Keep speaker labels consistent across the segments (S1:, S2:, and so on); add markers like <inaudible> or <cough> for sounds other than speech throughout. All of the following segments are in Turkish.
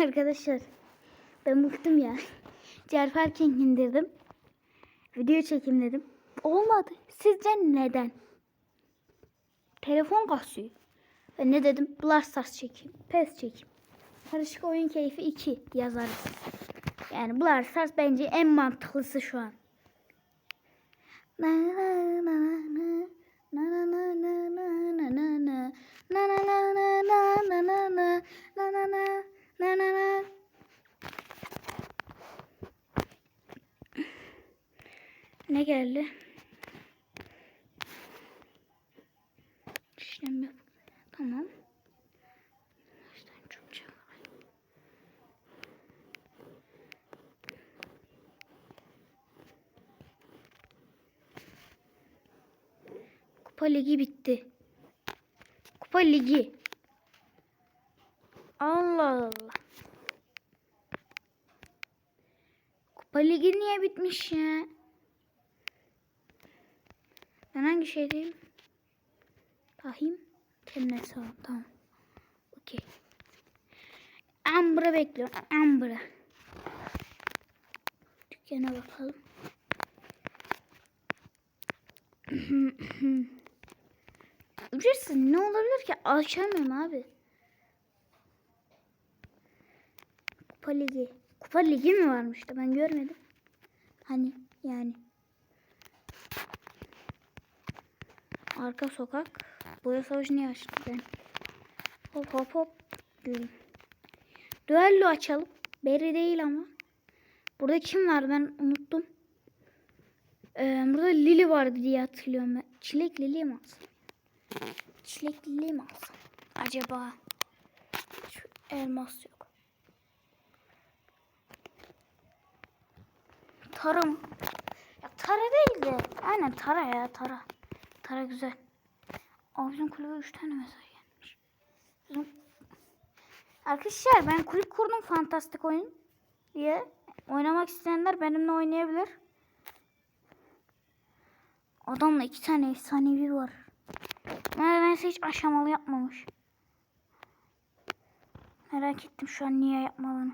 S1: Arkadaşlar ben bıktım ya. Cer Parking indirdim. Video çekim dedim. Olmadı. Sizce neden? Telefon kasıyor. Ben ne dedim? Blast Stars çekeyim. PES çekeyim. Karışık oyun keyfi 2 yazarız. Yani Blast Stars bence en mantıklısı şu an. Na na na na na na na na na na na na na na na na na na na na na na na Ne geldi? İşlem yap. Tamam. Kupa ligi bitti. Kupa ligi. Allah Allah. Kupa ligi niye bitmiş ya? Ben hangi şeydeyim? Bakayım. Kendine sağ Tamam. Okey. Amber'ı bekliyorum. Amber'ı. Dükkana bakalım. <clears throat> Ücretsiz ne olabilir ki? Açamıyorum abi. Ligi. Kupa ligi mi varmıştı? Ben görmedim. Hani yani. Arka sokak. Boya savaşı niye açtı ben? Hop hop hop. Gülüm. Düello açalım. Beri değil ama. Burada kim var ben unuttum. Ee, burada Lili vardı diye hatırlıyorum ben. Çilek Lili mi alsam? Çilek Lili mi alsam? Acaba? Şu elmas yok. Tarım. Ya tara değil de. Aynen tara ya tara. Tara güzel. Aa, bizim kulübe 3 tane mesaj gelmiş. Bizim... Arkadaşlar ben kulüp kurdum fantastik oyun diye. Oynamak isteyenler benimle oynayabilir. Adamla iki tane efsanevi var. Neredeyse hiç aşamalı yapmamış. Merak ettim şu an niye yapmadığını.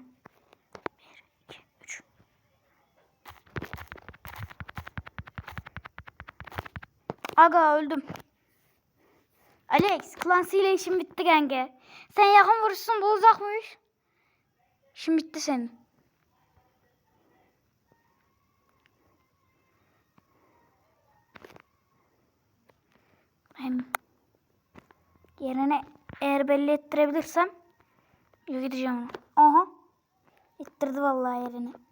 S1: Bir, iki, üç. Aga öldüm. Alex, Clancy ile işim bitti genge. Sen yakın vuruşsun bu uzakmış. İşim bitti senin. Hem yerine eğer belli ettirebilirsem gideceğim. Aha. İttirdi vallahi yerini.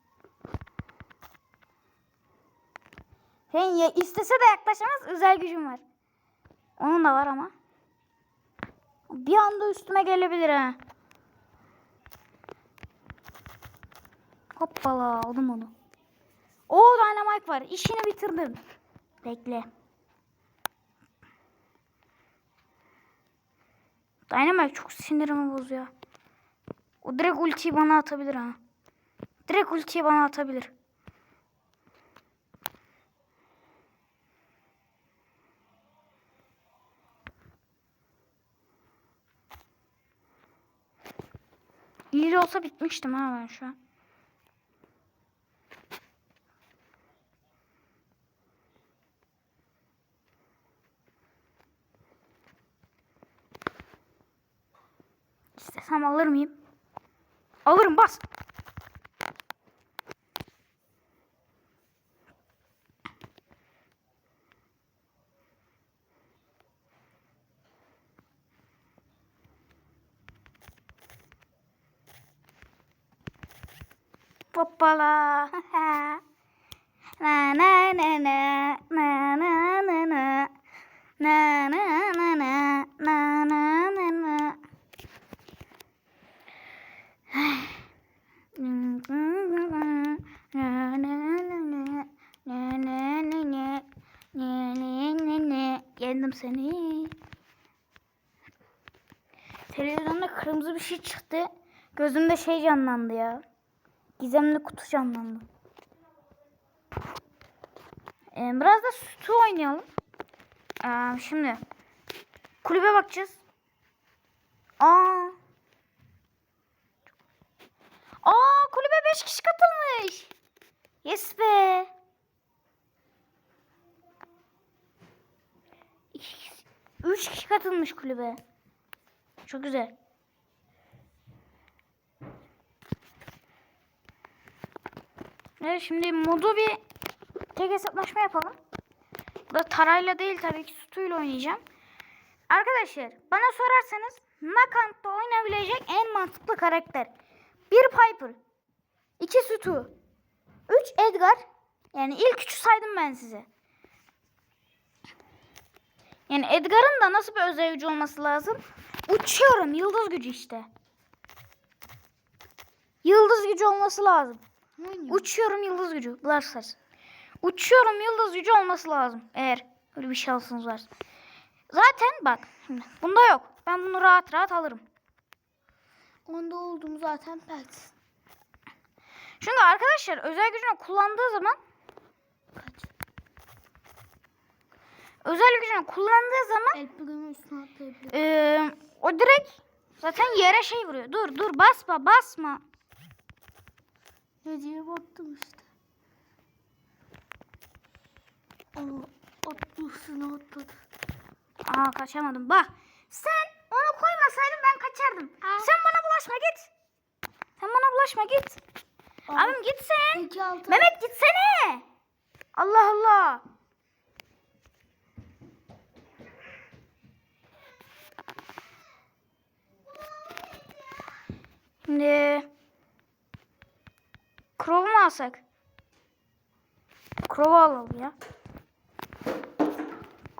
S1: Sen ya istese de yaklaşamaz özel gücüm var. Onun da var ama. Bir anda üstüme gelebilir ha. Hoppala aldım onu. O dynamite var. İşini bitirdim. Bekle. Dynamite çok sinirimi bozuyor. O direkt ultiyi bana atabilir ha. Direkt ultiyi bana atabilir. İleri olsa bitmiştim ha ben şu an. İstesem alır mıyım? Alırım bas. Hoppala. na na na na na na na na na na na na na na na na Yendim seni. Televizyonda kırmızı bir şey çıktı. Gözümde şey canlandı ya. Gizemli kutu canlandı. Ee, biraz da sütü oynayalım. Ee, şimdi kulübe bakacağız. Aa. 3 kişi katılmış. Yes be. Üç kişi katılmış kulübe. Çok güzel. Evet şimdi modu bir tek hesaplaşma yapalım. Bu da tarayla değil tabii ki sütuyla oynayacağım. Arkadaşlar bana sorarsanız Knockout'ta oynayabilecek en mantıklı karakter. Bir Piper. iki Stu. Üç Edgar. Yani ilk üçü saydım ben size. Yani Edgar'ın da nasıl bir özel gücü olması lazım? Uçuyorum. Yıldız gücü işte. Yıldız gücü olması lazım. Uçuyorum yıldız gücü. Blarsas. Uçuyorum yıldız gücü olması lazım. Eğer öyle bir şansınız varsa. Zaten bak. Şimdi bunda yok. Ben bunu rahat rahat alırım.
S2: Onda oldum zaten pet.
S1: Çünkü arkadaşlar özel gücünü kullandığı zaman
S2: Kaç?
S1: özel gücünü kullandığı zaman eee, o direkt zaten yere şey vuruyor. Dur dur basma basma.
S2: Hediye baktım işte. Aa, attı üstüne atladı.
S1: Aa kaçamadım. Bak sen onu koymasaydın ben kaçardım. Sen bana bulaşma git. Sen bana bulaşma git.
S2: Aa,
S1: Abim git sen. Mehmet gitsene. Allah Allah. Şimdi Crow'u mu alsak? Crow'u alalım ya.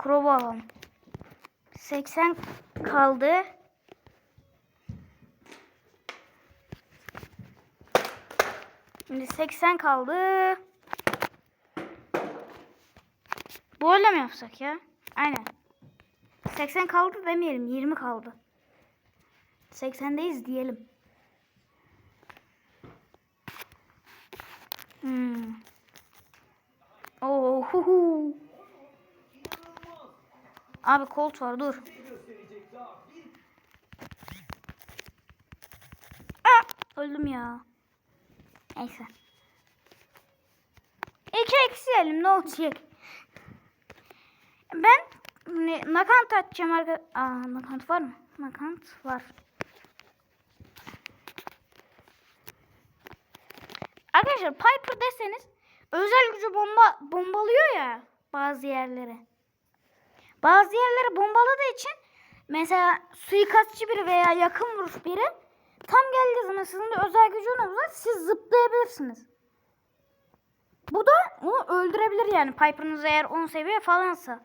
S1: Crow'u alalım. 80 kaldı. Şimdi 80 kaldı. Böyle mi yapsak ya? Aynen. 80 kaldı demeyelim. 20 kaldı. 80'deyiz diyelim. Hmm. Oo, hu hu. Abi Colt var dur. Ah, öldüm ya. Neyse. İki eksiyelim ne olacak? Ben ne, nakant atacağım arka... Aa nakant var mı? Nakant var. Arkadaşlar Piper deseniz özel gücü bomba bombalıyor ya bazı yerlere. Bazı yerlere bombaladığı için mesela suikastçı biri veya yakın vuruş biri tam geldiği zaman sizin de özel gücünüz var siz zıplayabilirsiniz. Bu da onu öldürebilir yani Piper'ınız eğer 10 seviye falansa.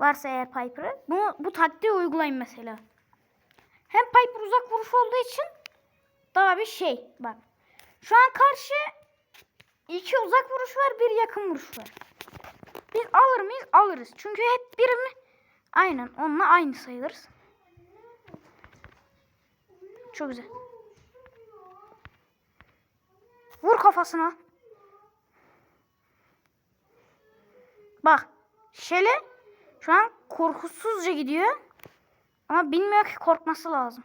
S1: Varsa eğer Piper'ı. Bu, bu taktiği uygulayın mesela. Hem Piper uzak vuruş olduğu için daha bir şey. Bak. Şu an karşı iki uzak vuruş var bir yakın vuruş var. Biz alır mıyız? Alırız. Çünkü hep birini aynen onunla aynı sayılırız. Çok güzel. Vur kafasına. Bak. Şele şu an korkusuzca gidiyor. Ama bilmiyor ki korkması lazım.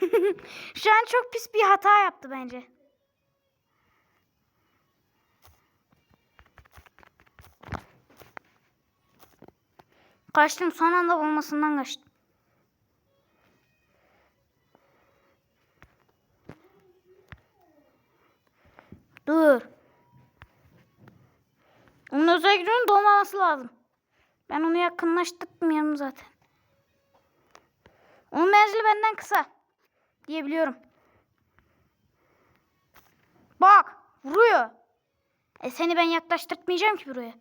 S1: <laughs> şu an çok pis bir hata yaptı bence. Kaçtım son anda bulmasından kaçtım. Dur. Onun özel gücünün doğmaması lazım. Ben onu yakınlaştırmıyorum zaten. Onun menzili benden kısa. Diyebiliyorum. Bak. Vuruyor. E seni ben yaklaştırtmayacağım ki buraya.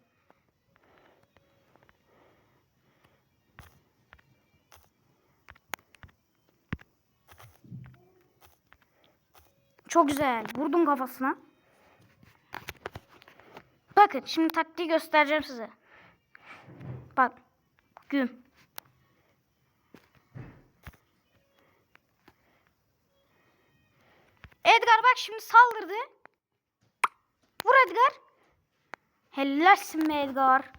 S1: Çok güzel. Vurdum kafasına. Bakın şimdi taktiği göstereceğim size. Bak. Güm. Edgar bak şimdi saldırdı. Vur Edgar. Helalsin be Edgar.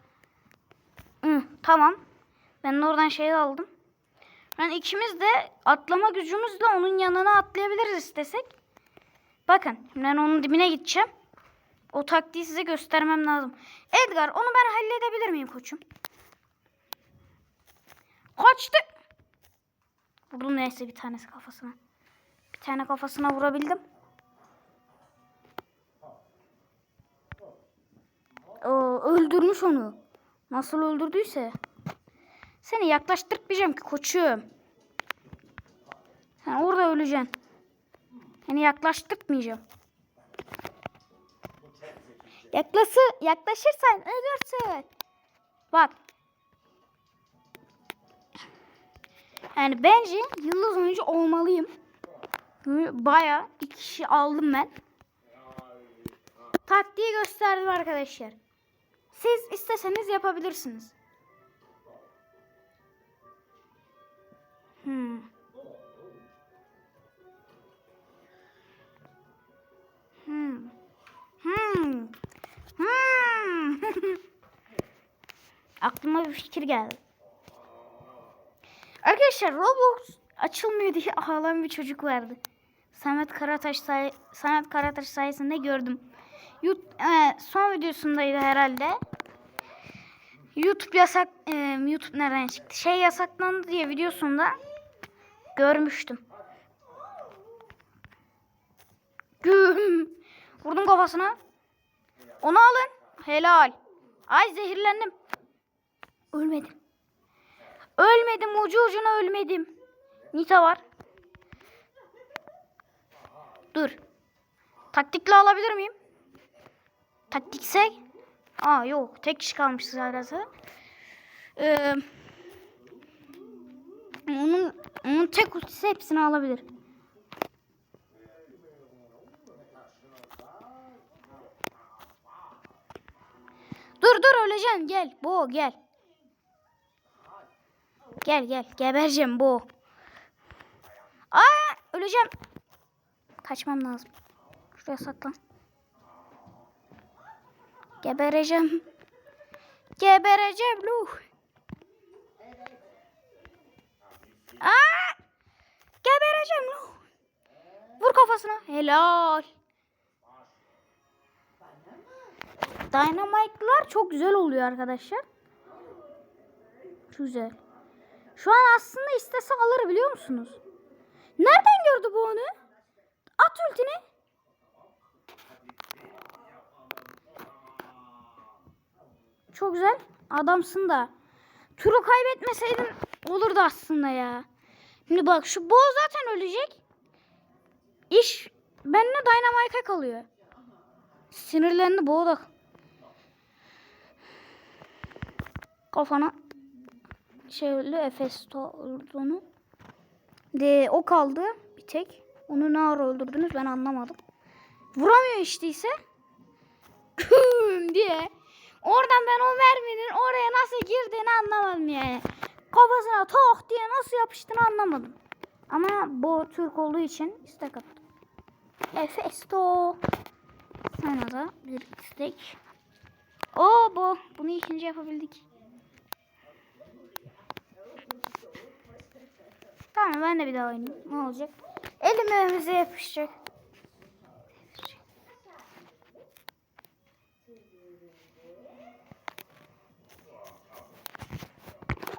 S1: Hı, tamam. Ben de oradan şey aldım. Yani ikimiz de atlama gücümüzle onun yanına atlayabiliriz istesek. Bakın ben onun dibine gideceğim. O taktiği size göstermem lazım. Edgar onu ben halledebilir miyim koçum? Kaçtı. Vurdum neyse bir tanesi kafasına. Bir tane kafasına vurabildim. Oo, öldürmüş onu. Nasıl öldürdüyse. Seni yaklaştırmayacağım ki koçum. Sen orada öleceksin. Seni yaklaştırmayacağım. Yaklası, yaklaşırsan ölürsün. Bak. Yani bence yıldız oyuncu olmalıyım. Baya iki kişi aldım ben. Taktiği gösterdim arkadaşlar. Siz isteseniz yapabilirsiniz. Hmm. Hmm. Hmm. Hmm. <laughs> Aklıma bir fikir geldi. Arkadaşlar Roblox açılmıyor diye <laughs> ağlayan bir çocuk vardı. Samet Karataş say Samet Karataş sayesinde gördüm. Yut e, son videosundaydı herhalde. YouTube yasak e, YouTube nereden çıktı? Şey yasaklandı diye videosunda görmüştüm. Güm. Vurdum kafasına. Onu alın. Helal. Ay zehirlendim. Ölmedim. Ölmedim ucu ucuna ölmedim. Nita var. Dur. Taktikle alabilir miyim? Taktiksek? Aa yok. Tek kişi kalmış sadece. Ee, onun, onun tek ultisi hepsini alabilir. Dur dur öleceksin gel. Bo gel. Gel gel gebereceğim bu. Aa öleceğim. Kaçmam lazım. Şuraya saklan. Gebereceğim. Gebereceğim Luh. Aa! Gebereceğim Luh. Vur kafasına. Helal. Dynamite'lar çok güzel oluyor arkadaşlar. Çok güzel. Şu an aslında istese alır biliyor musunuz? Nereden gördü bu onu? At ultini. Çok güzel. Adamsın da. Turu kaybetmeseydin olurdu aslında ya. Şimdi bak şu Bo zaten ölecek. İş benimle Dynamite'a kalıyor. Sinirlendi Bo da. Kafana şöyle Efes onu. De o kaldı bir tek. Onu ne ara öldürdünüz ben anlamadım. Vuramıyor işte ise. diye. Oradan ben o merminin oraya nasıl girdiğini anlamadım yani. Kafasına tok diye nasıl yapıştığını anlamadım. Ama bu Türk olduğu için istek attım. Efesto. Sana da bir istek. Oo bu. Bunu ikinci yapabildik. Tamam ben de bir daha oynayayım. Ne olacak? Elim önümüze yapışacak.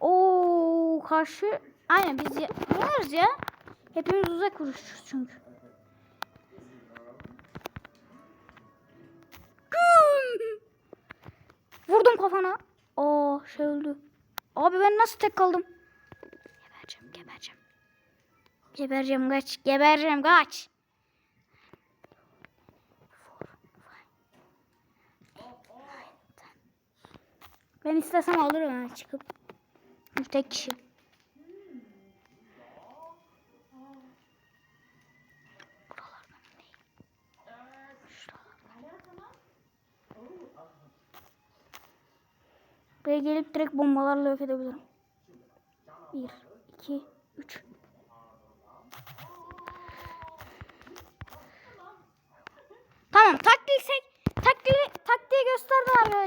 S1: Oo karşı aynen biz ya, varız ya. Hepimiz uzak vuruşacağız çünkü. Güm! Vurdum kafana. Oo şey öldü. Abi ben nasıl tek kaldım? Gebereceğim kaç. Gebereceğim kaç. Ben istesem alırım ha çıkıp. Tek kişi. Buraya gelip direkt bombalarla yok edebilirim. 1, 2, 3.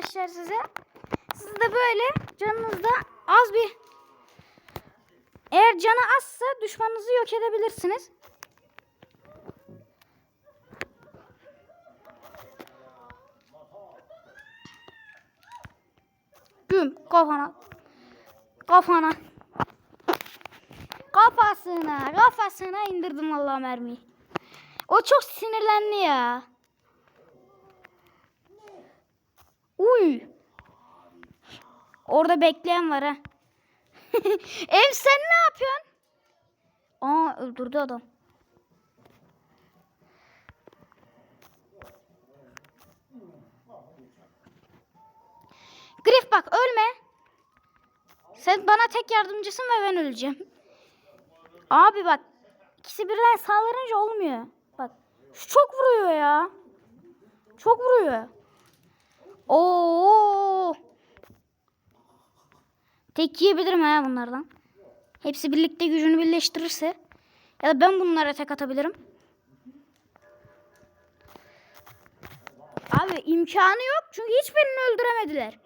S1: arkadaşlar size. Siz de böyle canınızda az bir Eğer canı azsa düşmanınızı yok edebilirsiniz. Güm kafana. Kafana. Kafasına, kafasına indirdim Allah mermiyi. O çok sinirlendi ya. Uy. Orada bekleyen var ha. <laughs> Ev sen ne yapıyorsun? Aa öldürdü adam. Grif bak ölme. Sen bana tek yardımcısın ve ben öleceğim. Abi bak ikisi birden saldırınca olmuyor. Bak şu çok vuruyor ya. Çok vuruyor. Oo. Tek yiyebilirim ha bunlardan. Hepsi birlikte gücünü birleştirirse. Ya da ben bunlara tek atabilirim. Abi imkanı yok çünkü hiçbirini öldüremediler.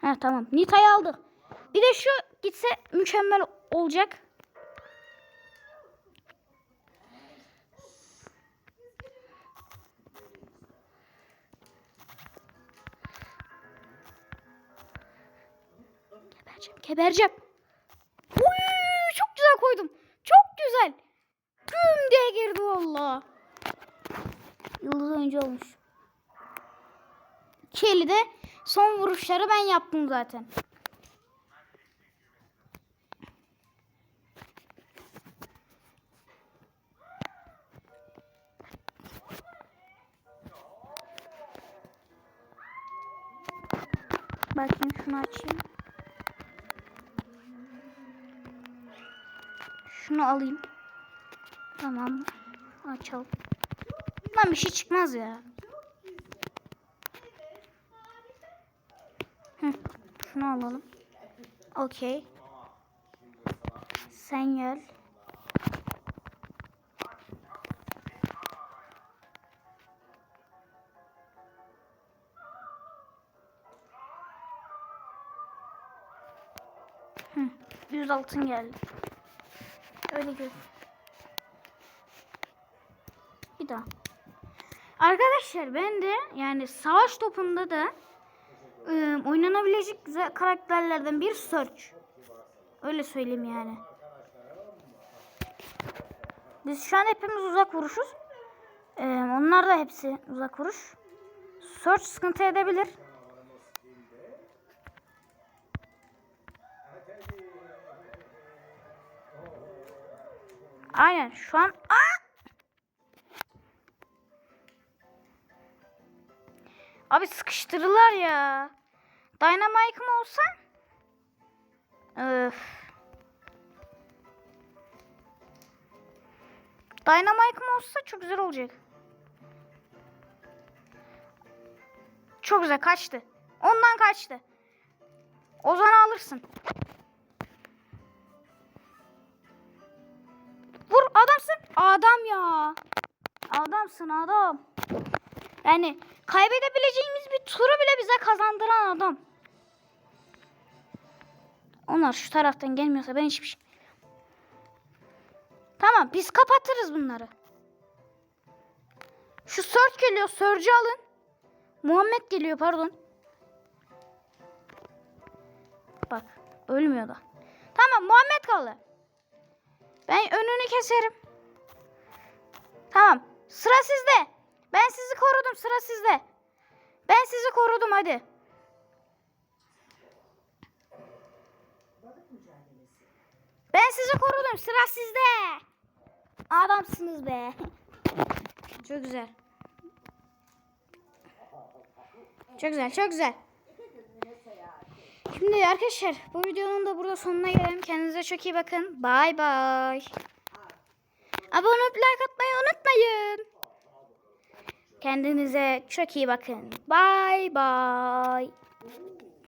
S1: Ha tamam. Nita'yı aldık. Bir de şu gitse mükemmel olacak. Gebereceğim. Uy, çok güzel koydum. Çok güzel. Güm diye girdi valla. Yıldız oyuncu olmuş. Kelly de son vuruşları ben yaptım zaten. Şunu alayım. Tamam. Açalım. Lan bir şey çıkmaz ya. Şunu alalım. Okey. Sen gel. Hı, 100 altın geldi. Öyle gör. Bir daha. Arkadaşlar ben de yani savaş topunda da e, oynanabilecek karakterlerden bir Search. Öyle söyleyeyim yani. Biz şu an hepimiz uzak vuruşuz. E, onlar da hepsi uzak vuruş. Search sıkıntı edebilir. Aynen şu an Aa! Abi sıkıştırırlar ya. Dynamite'ım olsa Öf. Dynamite'ım olsa çok güzel olacak. Çok güzel kaçtı. Ondan kaçtı. Ozan'ı alırsın. Adamsın adam. Yani kaybedebileceğimiz bir turu bile bize kazandıran adam. Onlar şu taraftan gelmiyorsa ben hiçbir şey... Tamam biz kapatırız bunları. Şu Surge geliyor. Surge'ü alın. Muhammed geliyor pardon. Bak ölmüyor da. Tamam Muhammed kaldı. Ben önünü keserim. Tamam. Sıra sizde. Ben sizi korudum. Sıra sizde. Ben sizi korudum hadi. Ben sizi korudum. Sıra sizde. Adamsınız be. Çok güzel. Çok güzel, çok güzel. Şimdi arkadaşlar bu videonun da burada sonuna gelelim. Kendinize çok iyi bakın. Bay bay. Abone olup like atmayı unutmayın. Kendinize çok iyi bakın. Bay bay.